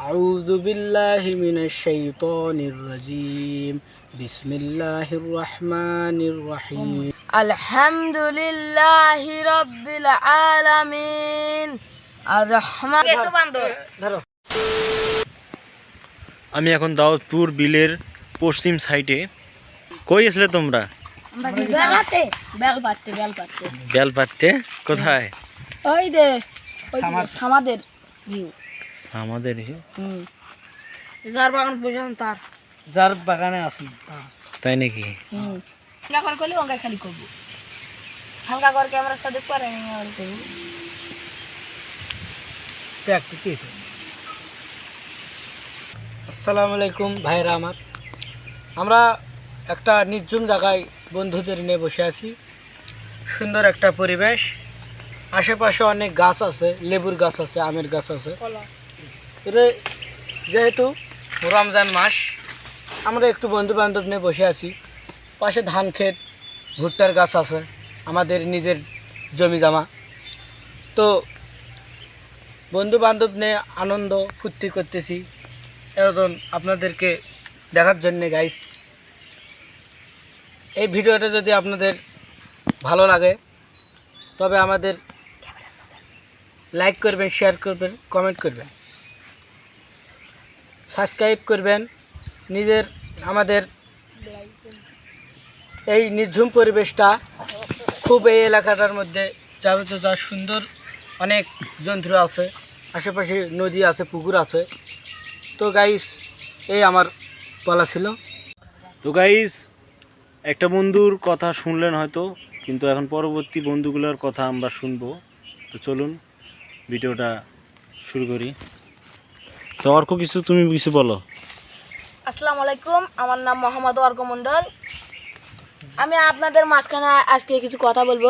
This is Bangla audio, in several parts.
أعوذ بالله من الشيطان الرجيم بسم الله الرحمن الرحيم الحمد لله رب العالمين الرحمن ধরো আমি এখন দাউদপুর বিলের পশ্চিম সাইডে কই আসলে তোমরা বেলাতে বেল পাততে বেল পাততে বেল পাততে কোথায় ওই দে ওই আমাদের ভিউ আমাদের হুম। যার বাগান বুঝান তার। যার বাগানে আছি তাই নাকি? হুম। করলে অঙ্কা খালি করব। হালকা করে ক্যামেরার সাথে করে করব। দেখ কি আসসালামু আলাইকুম ভাইরা আমার। আমরা একটা নির্জন জায়গায় বন্ধুদের নিয়ে বসে আছি। সুন্দর একটা পরিবেশ। আশেপাশে অনেক গাছ আছে লেবুর গাছ আছে আমের গাছ আছে। এতে যেহেতু রমজান মাস, আমরা একটু বন্ধু বান্ধব নিয়ে বসে আছি। পাশে ধান ক্ষেত, ভুট্টার গাছ আছে, আমাদের নিজের জমি জামা। তো বন্ধু বান্ধব নিয়ে আনন্দ ফুর্তি করতেছি। এখন আপনাদেরকে দেখার জন্যে গাইস এই ভিডিওটা যদি আপনাদের ভালো লাগে, তবে আমাদের লাইক করবেন শেয়ার করবেন কমেন্ট করবেন। সাবস্ক্রাইব করবেন। নিজের, আমাদের এই নির্ঝুম পরিবেশটা খুব এই এলাকাটার মধ্যে যাবে তো যা সুন্দর অনেক জন্তু আছে, আশেপাশে নদী আছে, পুকুর আছে। তো গাইস এই আমার বলা ছিল। তো গাইস একটা বন্ধুর কথা শুনলেন হয়তো, কিন্তু এখন পরবর্তী বন্ধুগুলোর কথা আমরা শুনব। তো চলুন, ভিডিওটা শুরু করি। অর্ক কিছু তুমি কিছু বলো। আসসালামু আলাইকুম আমার নাম মোহাম্মদ অর্ক মণ্ডল। আমি আপনাদের মাঝখানে আজকে কিছু কথা বলব।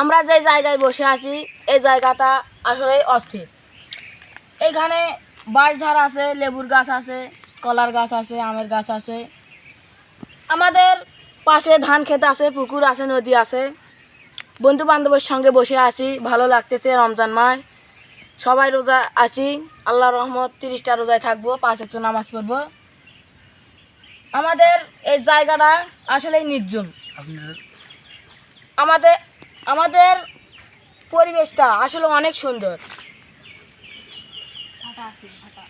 আমরা যে জায়গায় বসে আছি, এই জায়গাটা আসলে অস্থির। এইখানে বাঁশঝাড় আছে, লেবুর গাছ আছে, কলার গাছ আছে, আমের গাছ আছে। আমাদের পাশে ধান ক্ষেত আছে, পুকুর আছে, নদী আছে। বন্ধু বান্ধবের সঙ্গে বসে আছি, ভালো লাগতেছে রমজান মাস। সবাই রোজা আছি আল্লাহ রহমত তিরিশটা রোজায় থাকব পাঁচ একটু নামাজ পড়ব। আমাদের এই জায়গাটা আসলেই নির্জন। আমাদের আমাদের পরিবেশটা আসলে অনেক সুন্দর।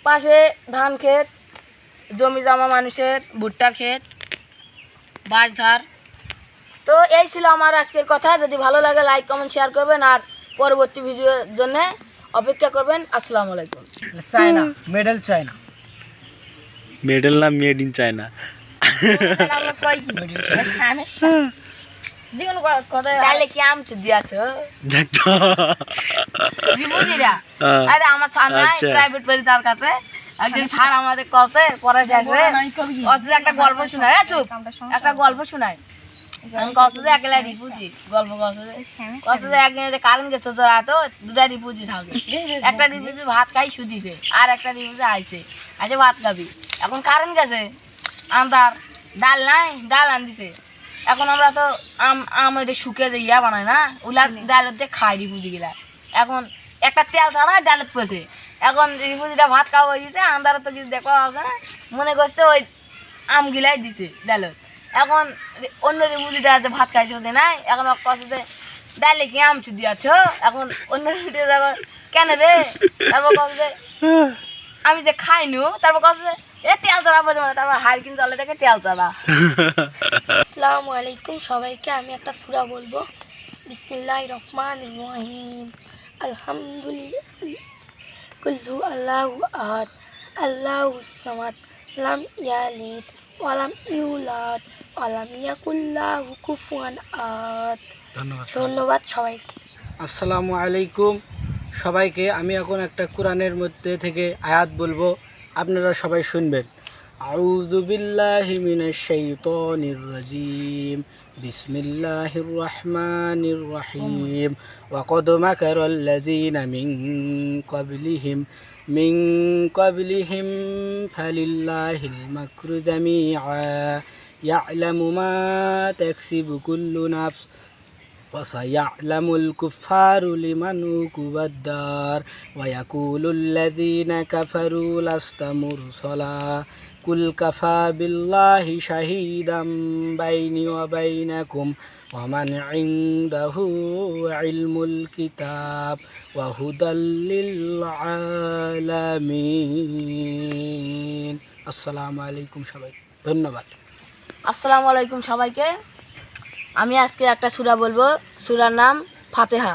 পাশে ধান ক্ষেত জমি জমা মানুষের ভুট্টার ক্ষেত বাঁশঝাড় তো এই ছিল আমার আজকের কথা। যদি ভালো লাগে লাইক কমেন্ট শেয়ার করবেন। আর পরবর্তী ভিডিওর জন্য অপেক্ষা করবেন আসসালামু আলাইকুম। China medal China. মেডেল না মেড ইন চায়না হ্যাঁ। আমার। প্রাইভেট তার কাছে। একদিন স্যার আমাদের শেষ হয়ে একটা গল্প শোনায় চুপ। একটা গল্প শোনায়। আমি কসে যে একলা রিপুজি গল্প কসে যে। কসে যে একদিন কারেন্ট গেছে তোর তো দুটা রিপুজি থাকে। একটা রিপুজি ভাত খাই শুধিছে আর একটা রিপুজি আইছে। আচ্ছা ভাত খাবি। এখন কারেন্ট গেছে আন্দার ডাল নাই ডাল আন দিছে এখন আমরা তো আম আম ওই শুকে যে ইয়া বানাই না ওগুলা ডাল দিয়ে খাই রিপুজি গিলা। এখন একটা তেল ছাড়া ডালত পড়ছে এখন রিপুজিটা ভাত খাওয়া হয়ে গেছে আন্দারে তো কিছু দেখা আছে না। মনে করছে ওই আম গিলাই দিছে ডালত এখন অন্য রিপুজিটা যে ভাত খাইছে ওদের নাই, এখন কষে ডালে কি আম চুদি আছো? এখন অন্য রিপুজিটা দেখো কেন রে? তারপর কষে আমি যে খাইনু। তারপর কষে এ তেল চড়া বোঝে তারপর হাড় কিন্তু জলে দেখে তেল চড়া। আসসালামু আলাইকুম সবাইকে, আমি একটা সুরা বলব। বিসমিল্লাহ রহমান রহিম। আলহামদুলিল্লাহ, কুল্লু আল্লাহু আহাদ, আল্লাহু সামাদ, লাম ইয়ালিদ। ওয়ালাম ইউলাদ ওয়ালাম ইয়াকুল্লাহ কুফুয়ান আত ধন্যবাদ ধন্যবাদ সবাইকে। আসসালামু আলাইকুম। সবাইকে আমি এখন একটা কোরআনের মধ্যে থেকে আয়াত বলব। আপনারা সবাই শুনবেন। أعوذ بالله من الشيطان الرجيم. بسم الله الرحمن الرحيم. وقد مكر الذين من قبلهم من قبلهم فلله المكر جميعا. يعلم ما تكسب كل نفس وسيعلم الكفار لمن عقب الدار. ويقول الذين كفروا لست مرسلا. কুল কাফা বিল্লাহি শাহিদাম বাইনি ওয়া বাইনাকুম ওয়া মান ইনদাহু ইলমুল কিতাব ওয়া হুদাল লিল আলামিন। আসসালামু আলাইকুম সবাই, ধন্যবাদ। আসসালামু আলাইকুম সবাইকে। আমি আজকে একটা সুরা বলব, সুরার নাম ফাতেহা।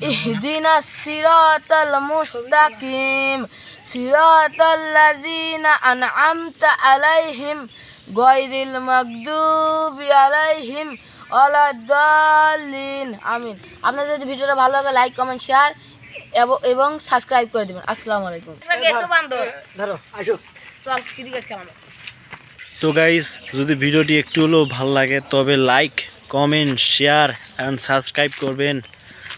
নাস্তাইন ইহদিনাস সিরাতাল মুস্তাকিম সিরাতাল লাযিনা আন'আমতা আলাইহিম গায়রিল মাগদুবি আলাইহিম ওয়ালাদ-দাল্লিন আমিন। আপনাদের যদি ভিডিওটা ভালো লাগে লাইক কমেন্ট শেয়ার এবং সাবস্ক্রাইব করে দেবেন। আসসালামু আলাইকুম। গেছো ধরো আসো। চল ক্রিকেট খেলা তো গাইস যদি ভিডিওটি একটু হলেও ভালো লাগে তবে like comment share and subscribe করবেন।